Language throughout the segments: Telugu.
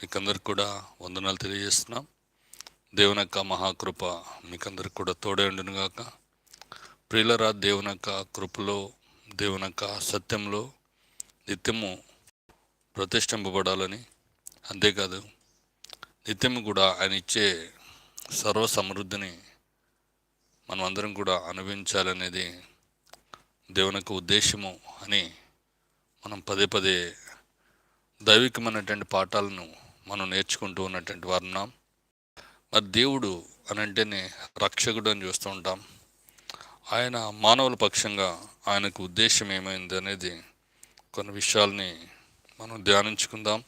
మీకందరికి కూడా వందనాలు తెలియజేస్తున్నాం. దేవుని యొక్క మహాకృప మీకందరికి కూడా తోడే ఉండునుగాక ప్రియులరా దేవుని యొక్క కృపలో దేవుని యొక్క సత్యంలో నిత్యము ప్రతిష్ఠింపబడాలని అంతేకాదు నిత్యము కూడా ఆయన ఇచ్చే సర్వ సమృద్ధిని మనం అందరం కూడా అనుభవించాలనేది దేవుని యొక్క ఉద్దేశము అని మనం పదే పదే దైవికమైనటువంటి పాఠాలను మనం నేర్చుకుంటూ ఉన్నటువంటి వారు ఉన్నాం. మరి దేవుడు అని అంటేనే రక్షకుడు అని చూస్తూ ఉంటాం. ఆయన మానవుల పక్షంగా ఆయనకు ఉద్దేశం ఏమైంది అనేది కొన్ని విషయాల్ని మనం ధ్యానించుకుందాం.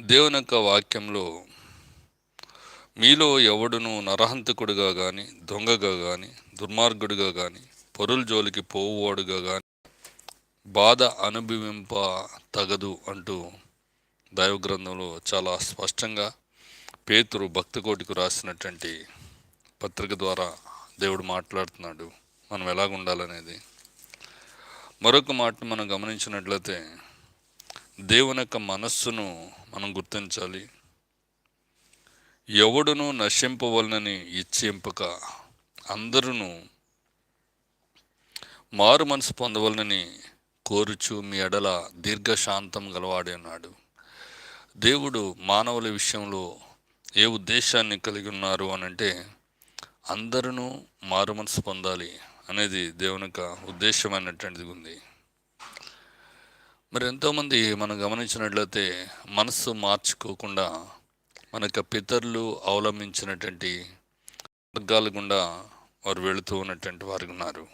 దేవుని యొక్క వాక్యంలో మీలో ఎవడును నరహంతకుడుగా కానీ దొంగగా కానీ దుర్మార్గుడిగా కానీ పొరుల జోలికి పోవువాడుగా కానీ బాధ అనుభవింప తగదు అంటూ దైవ గ్రంథంలో చాలా స్పష్టంగా పేతురు భక్తకోటికు రాసినటువంటి పత్రిక ద్వారా దేవుడు మాట్లాడుతున్నాడు. మనం ఎలాగ ఉండాలనేది. మరొక మాటను మనం గమనించినట్లయితే దేవుని యొక్క మనస్సును మనం గుర్తించాలి. ఎవడును నశింపవలనని ఇచ్చేంపక అందరూ మారు మనసు పొందవలనని కోరుచు మీ ఎడల దీర్ఘశాంతం గలవాడే ఉన్నాడు దేవుడు మానవుల విషయంలో ఏ ఉద్దేశాన్ని కలిగి ఉన్నారు అని అంటే అందరూ మారు మనసు పొందాలి అనేది దేవుని యొక్క ఉద్దేశమైనటువంటిది ఉంది. మరి ఎంతోమంది మనం గమనించినట్లయితే మనస్సు మార్చుకోకుండా మన యొక్క పితరులు అవలంబించినటువంటి మార్గాల గుండా వారు వెళుతూ ఉన్నటువంటి వారు ఉన్నారు.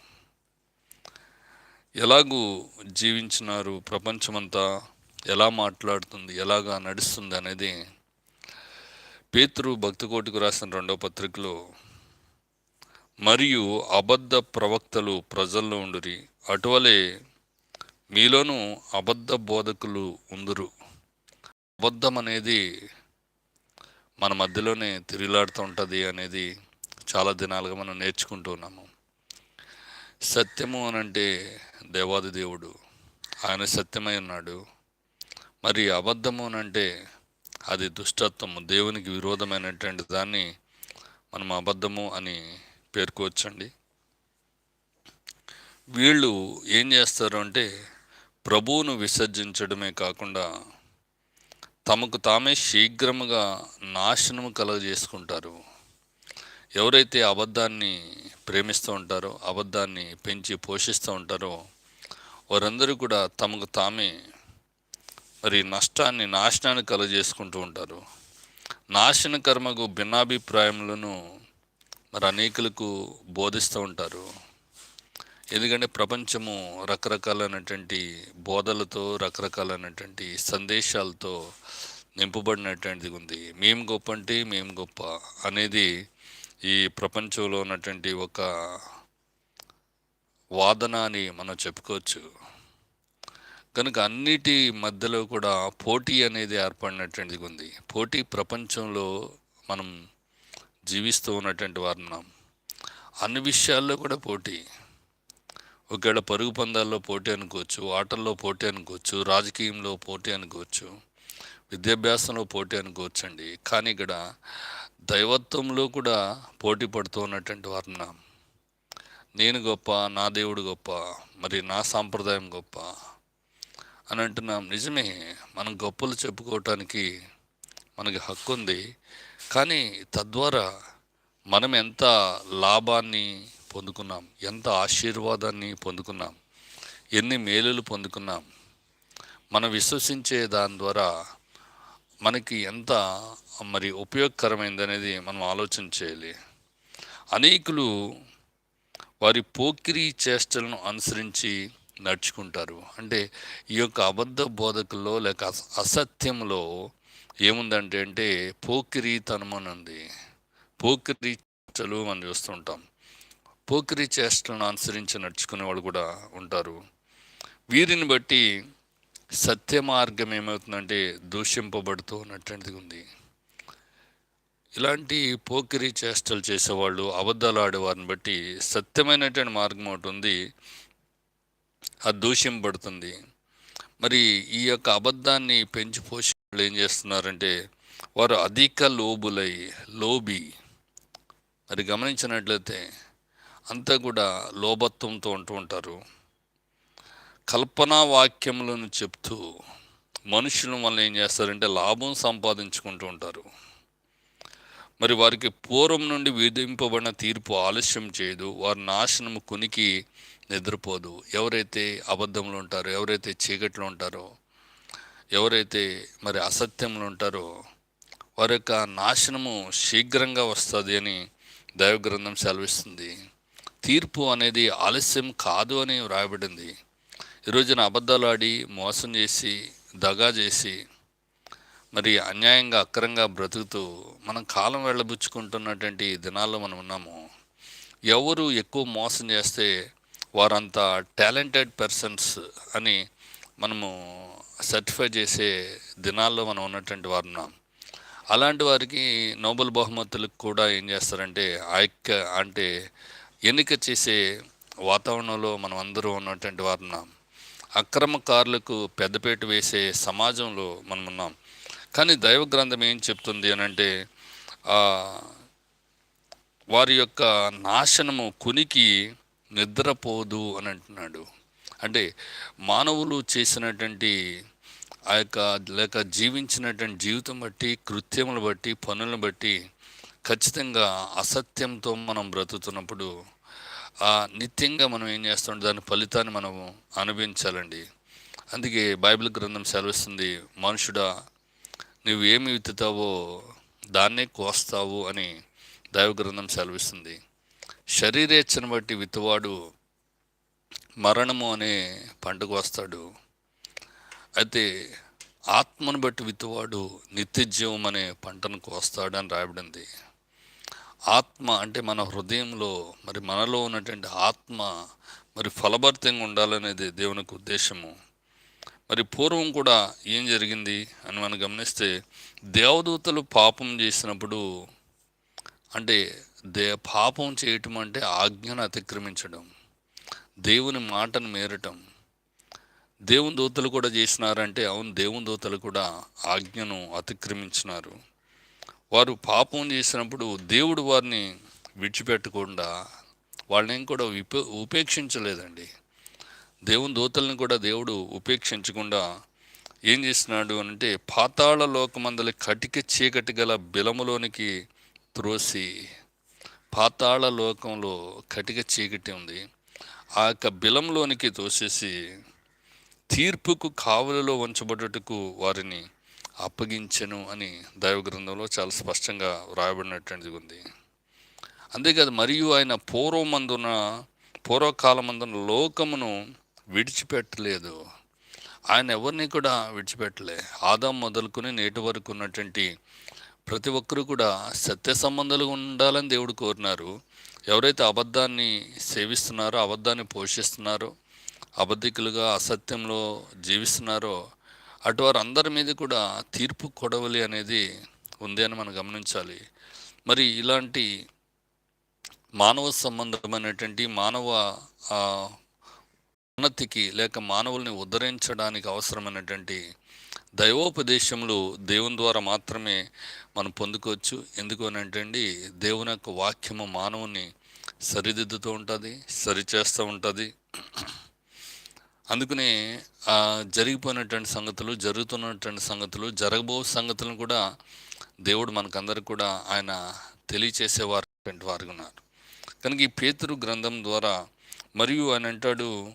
ఎలాగూ జీవించినారు? ప్రపంచమంతా ఎలా మాట్లాడుతుంది? ఎలాగా నడుస్తుంది? అనేది పేతురు భక్తకోటికి రాసిన రెండవ పత్రికలో మరియు అబద్ధ ప్రవక్తలు ప్రజల్లో ఉండురి. అటువలే మీలోనూ అబద్ధ బోధకులు ఉందురు. అబద్ధం అనేది మన మధ్యలోనే తిరిగిలాడుతూ ఉంటుంది అనేది చాలా దినాలుగా మనం నేర్చుకుంటున్నాము సత్యము అని అంటే దేవాది దేవుడు. ఆయన సత్యమై ఉన్నాడు. మరి అబద్ధము అని అంటే అది దుష్టత్వము దేవునికి విరోధమైనటువంటి దాన్ని మనం అబద్ధము అని పేర్కోవచ్చండి. వీళ్ళు ఏం చేస్తారు అంటే ప్రభువును విసర్జించడమే కాకుండా తమకు తామే శీఘ్రముగా నాశనము కలగజేసుకుంటారు. ఎవరైతే అబద్ధాన్ని ప్రేమిస్తూ ఉంటారో అబద్ధాన్ని పెంచి పోషిస్తూ ఉంటారో వారందరూ కూడా తమకు తామే మరి నష్టాన్ని నాశనాన్ని కలగజేసుకుంటూ ఉంటారు. నాశన కర్మకు భిన్నాభిప్రాయములను మరి అనేకులకు బోధిస్తూ ఉంటారు. ఎందుకంటే ప్రపంచము రకరకాలైనటువంటి బోధలతో రకరకాలైనటువంటి సందేశాలతో నింపబడినటువంటిది ఉంది. మేము గొప్ప అంటే మేము గొప్ప అనేది ఈ ప్రపంచంలో ఉన్నటువంటి ఒక వాదన అని మనం చెప్పుకోవచ్చు. కనుక అన్నిటి మధ్యలో కూడా పోటీ అనేది ఏర్పడినటువంటిది ఉంది. పోటీ ప్రపంచంలో మనం జీవిస్తూ ఉన్నటువంటి వారున్నాం అన్ని విషయాల్లో కూడా పోటీ. ఒకవేళ పరుగు పందాల్లో పోటీ అనుకోవచ్చు ఆటల్లో పోటీ అనుకోవచ్చు రాజకీయంలో పోటీ అనుకోవచ్చు విద్యాభ్యాసంలో పోటీ అనుకోవచ్చు అండి కానీ ఇక్కడ దైవత్వంలో కూడా పోటీ పడుతూ ఉన్నటువంటి వారున్నాం నేను గొప్ప నా దేవుడు గొప్ప మరి నా సాంప్రదాయం గొప్ప అని అంటున్నాం. నిజమే మనం గొప్పలు చెప్పుకోవటానికి మనకి హక్కు ఉంది. కానీ తద్వారా మనం ఎంత లాభాన్ని పొందుకున్నాం ఎంత ఆశీర్వాదాన్ని పొందుకున్నాం ఎన్ని మేలులు పొందుకున్నాం మనం విశ్వసించే దాని ద్వారా మనకి ఎంత మరి ఉపయోగకరమైంది అనేది మనం ఆలోచన చేయాలి. అనేకులు వారి పోకిరి చేష్టలను అనుసరించి నడుచుకుంటారు. అంటే ఈ యొక్క అబద్ధ బోధకుల్లో లేక అసత్యంలో ఏముందంటే అంటే పోకిరితనం అని ఉంది పోకిరి చేష్టలు మనం చూస్తుంటాం పోకిరి చేష్టలను అనుసరించి నడుచుకునే వాళ్ళు కూడా ఉంటారు. వీరిని బట్టి సత్య మార్గం ఏమవుతుందంటే దూషింపబడుతూ ఉన్నటువంటిది ఉంది. ఇలాంటి పోకిరి చేష్టలు చేసేవాళ్ళు అబద్ధాలు ఆడేవారిని బట్టి సత్యమైనటువంటి మార్గం ఒకటి ఉంది. అది దూషింపబడుతుంది. మరి ఈ యొక్క అబద్ధాన్ని పెంచి పోషి వాళ్ళు ఏం చేస్తున్నారంటే వారు అధిక లోబులై లోబి. మరి గమనించినట్లయితే అంతా కూడా లోభత్వంతో ఉంటూ ఉంటారు. కల్పనా వాక్యములను చెప్తూ మనుషులు వల్ల ఏం చేస్తారంటే లాభం సంపాదించుకుంటూ ఉంటారు. మరి వారికి పూర్వం నుండి విధింపబడిన తీర్పు ఆలస్యం చేయదు వారి నాశనము కునికి నిద్రపోదు. ఎవరైతే అబద్ధంలో ఉంటారో ఎవరైతే చీకట్లో ఉంటారో ఎవరైతే మరి అసత్యంలో ఉంటారో వారి యొక్క నాశనము శీఘ్రంగా వస్తుంది అని దైవగ్రంథం సెలవిస్తుంది. తీర్పు అనేది ఆలస్యం కాదు అని వ్రాయబడింది. ఈరోజున అబద్ధాలు ఆడి మోసం చేసి దగా చేసి మరి అన్యాయంగా అక్రంగా బ్రతుకుతూ మనం కాలం వెళ్ళబుచ్చుకుంటున్నటువంటి దినాల్లో మనం ఉన్నాము. ఎవరు ఎక్కువ మోసం చేస్తే వారంతా టాలెంటెడ్ పర్సన్స్ అని మనము సర్టిఫై చేసే దినాల్లో మనం ఉన్నటువంటి వారు ఉన్నాం. అలాంటి వారికి నోబెల్ బహుమతులకు కూడా ఏం చేస్తారంటే ఐక్య అంటే ఎన్నిక చేసే వాతావరణంలో మనం అందరూ ఉన్నటువంటి వారు ఉన్నాం. అక్రమకారులకు పెద్దపేట వేసే సమాజంలో మనం ఉన్నాం కానీ దైవ గ్రంథం ఏం చెప్తుంది అని అంటే వారి యొక్క నాశనము కునికి నిద్రపోదు అని అంటున్నాడు. అంటే మానవులు చేసినటువంటి ఆ యొక్క లేక జీవించినటువంటి జీవితం బట్టి కృత్యములు బట్టి పనులను బట్టి ఖచ్చితంగా అసత్యంతో మనం బ్రతుకుతున్నప్పుడు నిత్యంగా మనం ఏం చేస్తుంటే దాని ఫలితాన్ని మనం అనుభవించాలండి. అందుకే బైబిల్ గ్రంథం సెలవిస్తుంది మనుషుడా నువ్వు ఏమి విత్తుతావో దాన్నే కోస్తావు అని దైవ గ్రంథం సెలవిస్తుంది. శరీరేచ్ఛను బట్టి విత్తువాడు మరణము అనే పంటకు వస్తాడు. అయితే ఆత్మను బట్టి విత్తువాడు నిత్యజీవం అనే పంటను కోస్తాడు అని రాయబడింది. ఆత్మ అంటే మన హృదయంలో మరి మనలో ఉన్నటువంటి ఆత్మ మరి ఫలభరితంగా ఉండాలనేది దేవునికి ఉద్దేశము. మరి పూర్వం కూడా ఏం జరిగింది అని మనం గమనిస్తే దేవదూతలు పాపం చేసినప్పుడు అంటే దే పాపం చేయటం అంటే ఆజ్ఞను అతిక్రమించడం దేవుని మాటను మేరటం. దేవుని దూతలు కూడా చేసినారంటే అవును దేవుని దూతలు కూడా ఆజ్ఞను అతిక్రమించినారు. వారు పాపం చేసినప్పుడు దేవుడు వారిని విడిచిపెట్టకుండా వాళ్ళని కూడా ఉపే ఉపేక్షించలేదండి. దేవుని దూతల్ని కూడా దేవుడు ఉపేక్షించకుండా ఏం చేస్తున్నాడు అంటే పాతాళ లోకమందలి కటిక చీకటి గల బిలములోనికి త్రోసి పాతాళ లోకంలో కటిక చీకటి ఉంది. ఆ యొక్క బిలంలోనికి తోసేసి తీర్పుకు కావలిలో ఉంచబడుటకు వారిని అప్పగించను అని దైవ గ్రంథంలో చాలా స్పష్టంగా వ్రాయబడినటువంటిది ఉంది. అంతేకాదు మరియు ఆయన పూర్వమందున పూర్వకాలమందున లోకమును విడిచిపెట్టలేదు. ఆయన ఎవరిని కూడా విడిచిపెట్టలే. ఆదాం మొదలుకొని నేటి వరకు ఉన్నటువంటి ప్రతి ఒక్కరు కూడా సత్య సంబంధాలు ఉండాలని దేవుడు కోరినారు. ఎవరైతే అబద్ధాన్ని సేవిస్తున్నారో అబద్ధాన్ని పోషిస్తున్నారో అబద్ధికులుగా అసత్యంలో జీవిస్తున్నారో అటువారు అందరి మీద కూడా తీర్పు కొడవలి అనేది ఉంది అని మనం గమనించాలి. మరి ఇలాంటి మానవ సంబంధమైనటువంటి మానవ ఉన్నతికి లేక మానవుల్ని ఉద్ధరించడానికి అవసరమైనటువంటి దైవోపదేశములు దేవుని ద్వారా మాత్రమే మనం పొందుకోవచ్చు. ఎందుకు అని అంటే దేవుని యొక్క వాక్యము మానవుని సరిదిద్దుతూ ఉంటుంది సరిచేస్తూ ఉంటుంది. అందుకనే జరిగిపోయినటువంటి సంగతులు జరుగుతున్నటువంటి సంగతులు జరగబో సంగతులను కూడా దేవుడు మనకందరికి కూడా ఆయన తెలియచేసేవారు వారు ఉన్నారు. కనుక ఈ పేతురు గ్రంథం ద్వారా మరియు ఆయన అంటాడు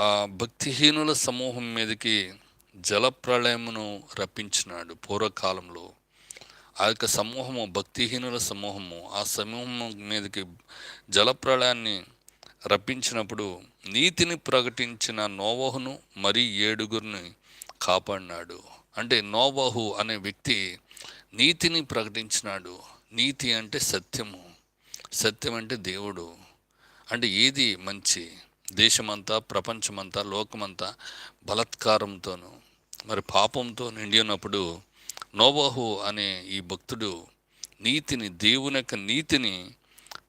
ఆ భక్తిహీనుల సమూహం మీదకి జలప్రళయమును రప్పించినాడు పూర్వకాలంలో. ఆ యొక్క సమూహము భక్తిహీనుల సమూహము ఆ సమూహం మీదకి జలప్రళయాన్ని రప్పించినప్పుడు నీతిని ప్రకటించిన నోవహును మరి ఏడుగురిని కాపాడినాడు. అంటే నోవహు అనే వ్యక్తి నీతిని ప్రకటించినాడు. నీతి అంటే సత్యము. సత్యం అంటే దేవుడు. అంటే ఏది మంచి? దేశమంతా ప్రపంచమంతా లోకమంతా బలత్కారంతోనూ మరి పాపంతో నిండి ఉన్నప్పుడు నోబహు అనే ఈ భక్తుడు నీతిని దేవుని యొక్క నీతిని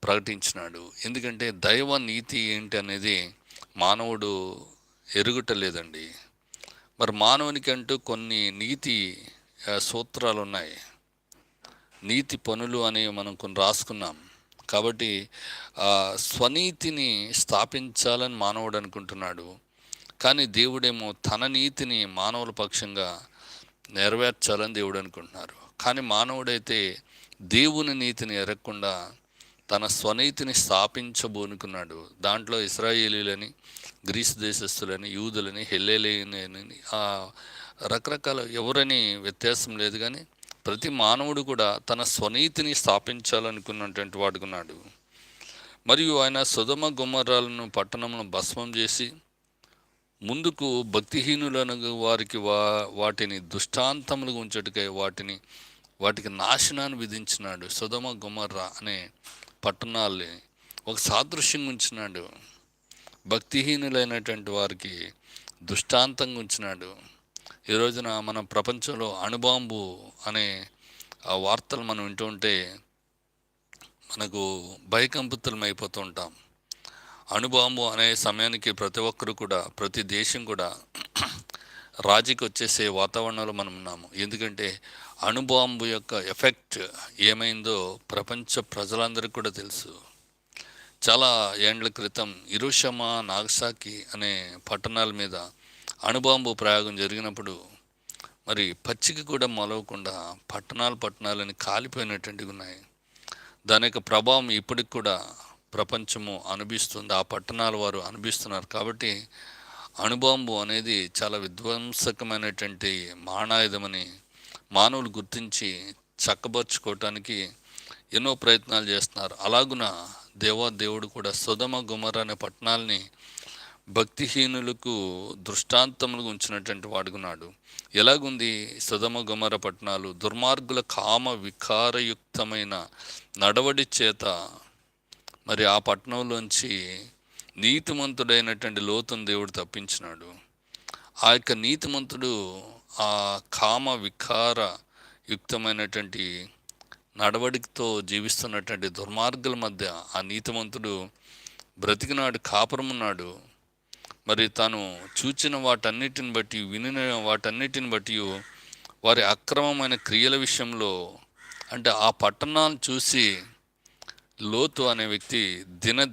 ప్రకటించినాడు. ఎందుకంటే దైవ నీతి ఏంటి అనేది మానవుడు ఎరుగుటలేదండి. మరి మానవునికి అంటూ కొన్ని నీతి సూత్రాలు ఉన్నాయి నీతి పనులు అని మనం కొన్ని రాసుకున్నాం. కాబట్టి స్వనీతిని స్థాపించాలని మానవుడు అనుకుంటున్నాడు. కానీ దేవుడేమో తన నీతిని మానవుల పక్షంగా నెరవేర్చాలని దేవుడు అనుకుంటున్నారు. కానీ మానవుడైతే దేవుని నీతిని ఎరగకుండా తన స్వనీతిని స్థాపించబోనుకున్నాడు. దాంట్లో ఇస్రాయేలీలని గ్రీసు దేశస్తులని యూదులని హెల్లేలేని ఆ రకరకాల ఎవరని వ్యత్యాసం లేదు కానీ ప్రతి మానవుడు కూడా తన స్వనీతిని స్థాపించాలనుకున్నటువంటి వాడుకున్నాడు మరియు ఆయన సుధమ గుమ్మరాలను పట్టణమును భస్మం చేసి ముందుకు భక్తిహీనులను వారికి వా వాటిని దుష్టాంతములుగా ఉంచటకై వాటిని వాటికి నాశనాన్ని విధించినాడు. సుధమ గుమర్రా అనే పట్టణాల్ని ఒక సాదృశ్యం ఉంచినాడు. భక్తిహీనులైనటువంటి వారికి దృష్టాంతంగా ఉంచినాడు. ఈ రోజున మన ప్రపంచంలో అణుబాంబు అనే ఆ వార్తలు మనం వింటుంటే ఉంటే మనకు భయకంపితులం అయిపోతూ ఉంటాం. అణుబాంబు అనే సమయానికి ప్రతి ఒక్కరు కూడా ప్రతి దేశం కూడా రాజీకి వచ్చేసే వాతావరణంలో మనం ఉన్నాము. ఎందుకంటే అణుబాంబు యొక్క ఎఫెక్ట్ ఏమైందో ప్రపంచ ప్రజలందరికీ కూడా తెలుసు. చాలా ఏండ్ల క్రితం ఇరుషమా నాగసాకి అనే పట్టణాల మీద అణుబాంబు ప్రయోగం జరిగినప్పుడు మరి పచ్చిక కూడా మొలవకుండా పట్టణాలు పట్టణాలని కాలిపోయినటువంటివి ఉన్నాయి. దాని యొక్క ప్రభావం ఇప్పటికి కూడా ప్రపంచము అనుభవిస్తుంది. ఆ పట్టణాల వారు అనుభవిస్తున్నారు. కాబట్టి అణుబాంబు అనేది చాలా విధ్వంసకమైనటువంటి మానాయుధమని మానవులు గుర్తించి చక్కబరుచుకోవటానికి ఎన్నో ప్రయత్నాలు చేస్తున్నారు. అలాగున దేవా దేవుడు కూడా సుధమ గుమర అనే పట్టణాలని భక్తిహీనులకు దృష్టాంతములుగా ఉంచినటువంటి వాడుకున్నాడు ఎలాగుంది సుధమ గుమర పట్టణాలు? దుర్మార్గుల కామ వికారయుక్తమైన నడవడి చేత మరి ఆ పట్టణంలోంచి నీతిమంతుడైనటువంటి లోతును దేవుడు తప్పించినాడు. ఆ యొక్క నీతిమంతుడు ఆ కామ వికార యుక్తమైనటువంటి నడవడికతో జీవిస్తున్నటువంటి దుర్మార్గుల మధ్య ఆ నీతిమంతుడు బ్రతికినాడు కాపురమున్నాడు మరి తాను చూచిన వాటన్నిటిని బట్టి వినిన వాటన్నిటిని బట్టి వారి అక్రమమైన క్రియల విషయంలో అంటే ఆ పట్టణాలను చూసి లోతు అనే వ్యక్తి దినదిన